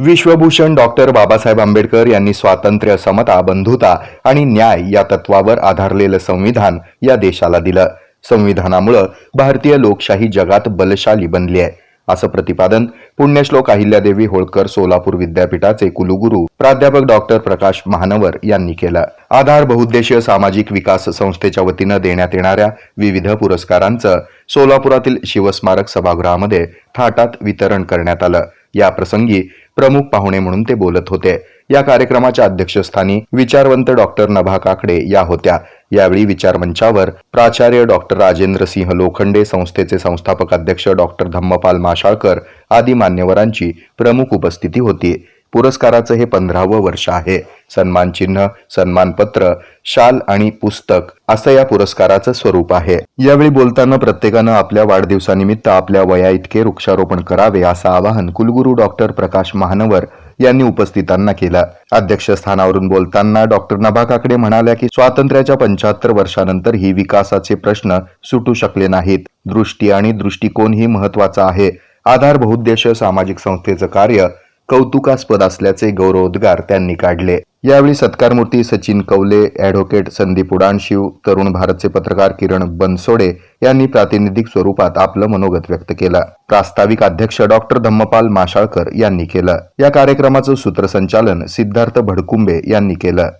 Vishwabhushan doctor Babasaheb Ambedkar यांनी स्वातंत्र्य समता बंधुता आणि न्याय या तत्वावर आधारलेलं संविधान या देशाला दिलं. संविधानामुळं भारतीय लोकशाही जगात बलशाली बनली आहे. असं प्रतिपादन पुण्यश्लोक अहिल्यादेवी होळकर सोलापूर विद्यापीठाचे कुलगुरू प्राध्यापक डॉक्टर प्रकाश महानवर यांनी केलं. आधार बहुउद्देशीय सामाजिक विकास संस्थेच्या वतीनं देण्यात येणाऱ्या विविध पुरस्कारांचं सोलापुरातील शिवस्मारक सभागृहामध्ये थाटात वितरण करण्यात आलं. या प्रसंगी प्रमुख पाहुणे म्हणून ते बोलत होते. या कार्यक्रमाच्या अध्यक्षस्थानी विचारवंत डॉक्टर नभा काकडे या होत्या. यावेळी विचारमंचावर प्राचार्य डॉक्टर राजेंद्र सिंह लोखंडे संस्थेचे संस्थापक अध्यक्ष डॉक्टर धम्मपाल माशाळकर आदी मान्यवरांची प्रमुख उपस्थिती होती. पुरस्काराचं हे पंधरावं वर्ष आहे. सन्मान चिन्ह सन्मानपत्र शाल आणि पुस्तक असं या पुरस्काराचं स्वरूप आहे. यावेळी बोलताना प्रत्येकानं आपल्या वाढदिवसानिमित्त आपल्या वया इतके वृक्षारोपण करावे असं आवाहन कुलगुरू डॉक्टर प्रकाश महानवर यांनी उपस्थितांना केलं. अध्यक्षस्थानावरून बोलताना डॉक्टर नभा काकडे म्हणाल्या की स्वातंत्र्याच्या पंच्याहत्तर वर्षानंतर ही विकासाचे प्रश्न सुटू शकले नाहीत. दृष्टी आणि दृष्टिकोन ही महत्त्वाचा आहे. आधार बहुउद्देशीय सामाजिक संस्थेचं कार्य कौतुकास्पद असल्याचे गौरवोद्गार त्यांनी काढले. यावेळी सत्कारमूर्ती सचिन कवले ॲडव्होकेट संदीप उडाणशिव तरुण भारतचे पत्रकार किरण बनसोडे यांनी प्रातिनिधिक स्वरूपात आपलं मनोगत व्यक्त केलं. प्रास्ताविक अध्यक्ष डॉक्टर धम्मपाल माशाळकर यांनी केलं. या कार्यक्रमाचं सूत्रसंचालन सिद्धार्थ भडकुंबे यांनी केलं.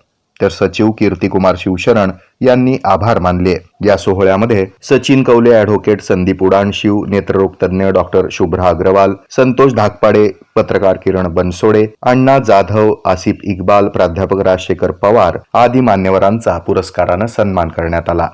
तर सचिव कीर्तिकुमार शिवशरण यांनी आभार मानले. या सोहळ्यामध्ये सचिन कवले ॲडव्होकेट संदीप उडाणशिव नेत्ररोग तज्ज्ञ डॉक्टर शुभ्रा अग्रवाल संतोष धाकपाडे पत्रकार किरण बनसोडे अण्णा जाधव आसिफ इक्बाल प्राध्यापक राजशेखर पवार आदी मान्यवरांचा पुरस्कारानं सन्मान करण्यात आला.